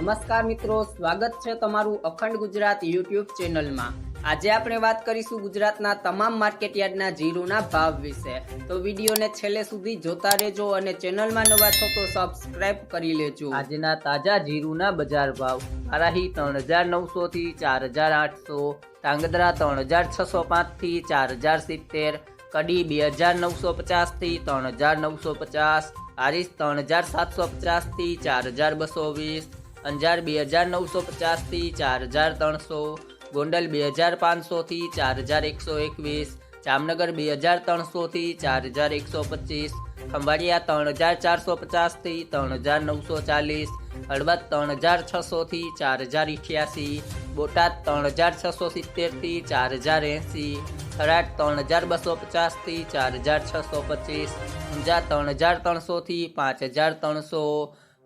નમસ્કાર મિત્રો, સ્વાગત છે તમારું અખંડ ગુજરાત યુટ્યુબ ચેનલમાં. આજે આપણે વાત કરીશું ગુજરાતના તમામ માર્કેટયાર્ડના જીરુના ભાવ વિશે. તો વિડીયોને છેલ્લે સુધી જોતા રહેજો અને ચેનલમાં નવા છો તો સબસ્ક્રાઇબ કરી લેજો. આજના તાજા જીરુના બજાર ભાવ. આરાહી ત્રણ હજાર નવસો થી ચાર હજાર આઠસો ટાંગદ્રા ત્રણ હજાર છસો પાંચથી ચાર હજાર સિત્તેર, કડી બે હજાર નવસો પચાસથી ત્રણ હજાર નવસો પચાસ હારીસ ત્રણ હજાર સાતસો પચાસથી ચાર હજાર બસો વીસ અંજાર બે હજાર નવસો પચાસથી ચાર હજાર ત્રણસો, ગોંડલ બે હજાર પાંચસોથી ચાર હજાર એકસો એકવીસ, જામનગર બે હજાર ત્રણસોથી ચાર હજાર એકસો પચીસ, ખંભાળિયા ત્રણ હજાર ચારસો પચાસથી ત્રણ હજાર નવસો ચાલીસ, હળવદ ત્રણ હજાર છસોથી ચાર હજાર અઠ્યાસી બોટાદ ત્રણ હજાર છસો સિત્તેરથી ચાર હજાર એંસી, થરાદ ત્રણ હજાર બસો પચાસથી ચાર હજાર છસો પચીસ ઊંઝા ત્રણ હજાર ત્રણસોથી પાંચ હજાર ત્રણસો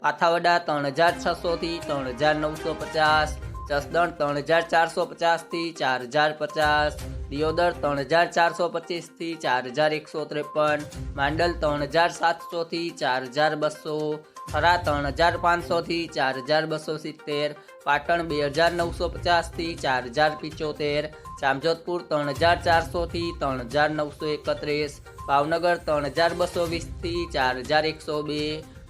પાથાવડા ત્રણ હજાર છસો થી ત્રણ હજાર નવસો પચાસ જસદણ ત્રણ હજાર ચારસો પચાસથી ચાર હજાર પચાસ દિયોદર ત્રણ હજાર ચારસો પચીસથી ચાર હજાર એકસો ત્રેપન માંડલ ત્રણ હજાર સાતસો થી ચાર હજાર બસો થરા ત્રણ હજાર પાંચસો થી ચાર હજાર બસો સિત્તેર પાટણ બે હજાર નવસો પચાસથી ચાર હજાર પિચોતેર જામજોધપુર ત્રણ હજાર ચારસો થી ત્રણ હજાર નવસો એકત્રીસ ભાવનગર ત્રણ હજાર બસો વીસથી ચાર હજાર એકસો બે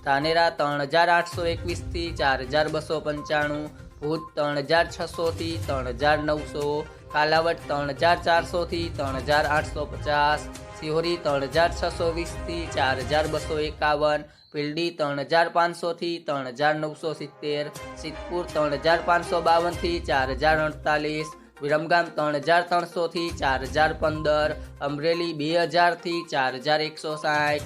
ધાનેરા ત્રણ હજાર આઠસો એકવીસથી ચાર હજાર બસો પંચાણું ભૂત ત્રણ હજાર છસોથી ત્રણ હજાર નવસો કાલાવટ ત્રણ હજાર ચારસોથી ત્રણ હજાર આઠસો પચાસ સિહોરી ત્રણ હજાર છસો વીસથી ચાર હજાર બસો એકાવન પીલડી ત્રણ હજાર પાંચસોથી ત્રણ હજાર નવસો સિત્તેર સિદ્ધપુર ત્રણ હજાર પાંચસો બાવનથી ચાર હજાર અડતાલીસ વિરમગામ ત્રણ હજાર ત્રણસોથી ચાર હજાર પંદર અમરેલી બે હજારથી ચાર હજાર એકસો સાઠ